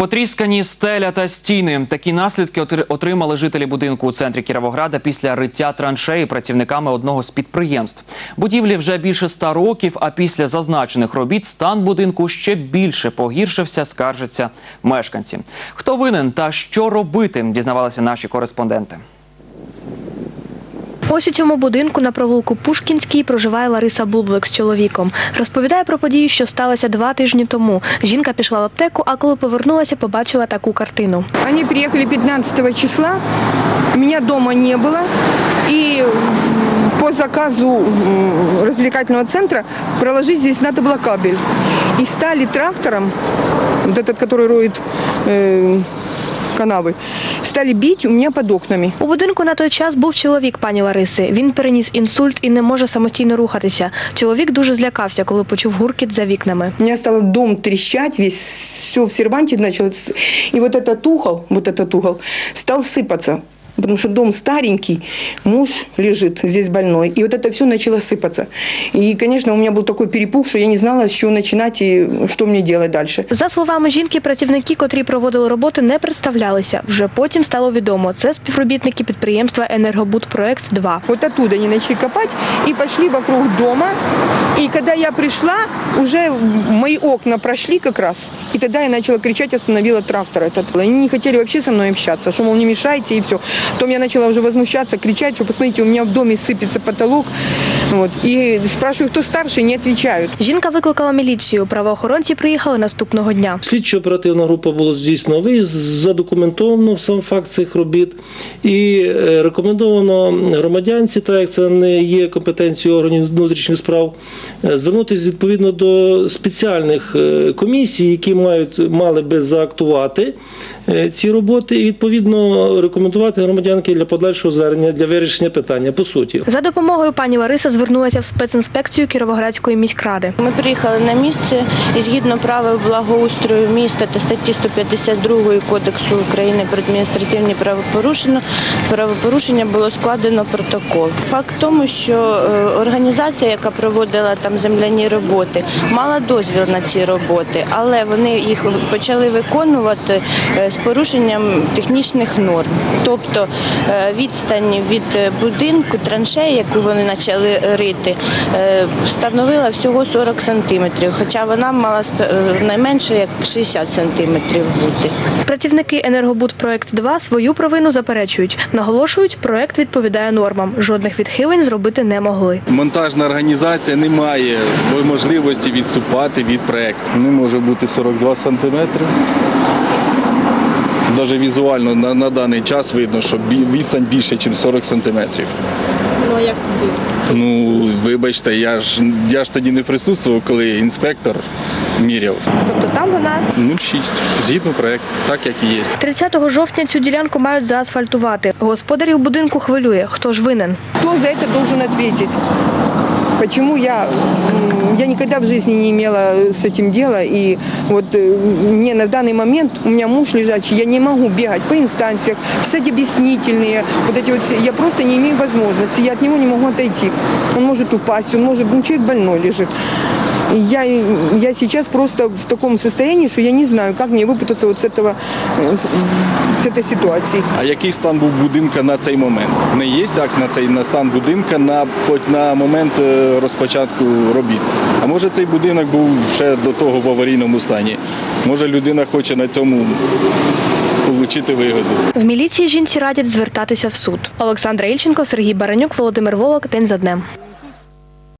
Потріскані стеля та стіни. Такі наслідки отримали жителі будинку у центрі Кіровограда після риття траншеї працівниками одного з підприємств. Будівлі вже більше ста років, а після зазначених робіт стан будинку ще більше погіршився, скаржаться мешканці. Хто винен та що робити, дізнавалися наші кореспонденти. Ось у цьому будинку на провулку Пушкінський проживає Лариса Бублик з чоловіком. Розповідає про подію, що сталося два тижні тому. Жінка пішла в аптеку, а коли повернулася, побачила таку картину. Они приехали 15 числа, меня дома не было, и в- по заказу м, развлекательного центра проложить здесь надо было кабель. И стали трактором, вот этот, который роет э, канавы, стали бить у меня под окнами. У будинку на той час був чоловік пані Лариси. Він переніс інсульт і не може самостійно рухатися. Чоловік дуже злякався, коли почув гуркіт за вікнами. У меня стал дом трещать, весь все в серванте начало. И вот этот угол, вот этот угол стал сыпаться. Потому что дом старенький, муж лежит здесь больной. И вот это все начало сыпаться. И, конечно, у меня был такой перепух, что я не знала, с чего начинать и что мне делать дальше. За словами жінки, працівники, котрі проводили роботи, не представлялися. Вже потім стало відомо. Це співробітники підприємства Енергобудпроект 2 Вот оттуда они начали копать и пошли вокруг дома. И когда я пришла, уже мои окна прошли как раз. И тогда я начала кричать, остановила трактор этот. Они не хотели вообще со мной общаться, что, мол, не мешайте и все. Потом я начала уже возмущаться, кричать, что, посмотрите, у меня в доме сыпется потолок. Вот. И спрашиваю, кто старший, не отвечают. Жінка викликала міліцію. Правоохоронці приїхали наступного дня. Слідчо-оперативна група була здійснена виїзд, задокументовано сам факт цих робіт і е, рекомендовано громадянці, так як це не є компетенцією органів внутрішніх справ, е, звернутися відповідно до спеціальних е, комісій, які мають мали би заактувати ці роботи, і відповідно рекомендувати громадянки для подальшого звернення для вирішення питання по суті. За допомогою пані Лариса звернулася в спецінспекцію Кіровоградської міськради. Ми приїхали на місце і згідно правил благоустрою міста та статті 152 Кодексу України про адміністративні правопорушення, правопорушення було складено протокол. Факт в тому, що е, організація, яка проводила там земляні роботи, мала дозвіл на ці роботи, але вони їх почали виконувати е, з порушенням технічних норм. Тобто е, відстань від е, будинку траншеї, яку вони почали рити, е, становила всього 40 сантиметрів, хоча вона мала найменше як 60 сантиметрів бути. Працівники Енергобудпроект 2 свою провину заперечують. Наголошують, проект відповідає нормам. Жодних відхилень зробити не могли. Монтажна організація не має можливості відступати від проекту. Не може бути 42 сантиметри. Навіть візуально на, на даний час видно, що відстань більше, ніж 40 сантиметрів. Ну а як тоді? Ну, вибачте, я ж я ж тоді не присутствував, коли інспектор міряв. Тобто там вона 0,6. Згідно проекту, так як і є. 30 жовтня цю ділянку мають заасфальтувати. Господарів будинку хвилює, хто ж винен. Кто за это должен ответить? Почему я, м, я никогда в жизни не имела с этим дела, и вот э, мне на данный момент, у меня муж лежачий, я не могу бегать по инстанциях, писать объяснительные, вот эти вот все, я просто не имею возможности, я от него не могу отойти. Он может упасть, он может, ну человек больной лежит. И Я, я сейчас просто в таком состоянии, что я не знаю, как мне выпутаться вот с этого, э, с- с этой ситуации. А який стан був будинка на цей момент? Не є акт на цей на стан будинка на, по- на момент е, розпочатку робіт. А може цей будинок був ще до того в аварійному стані? Може людина хоче на цьому отримати вигоду. В міліції жінці радять звертатися в суд. Олександра Ільченко, Сергій Баранюк, Володимир Волок. День за днем.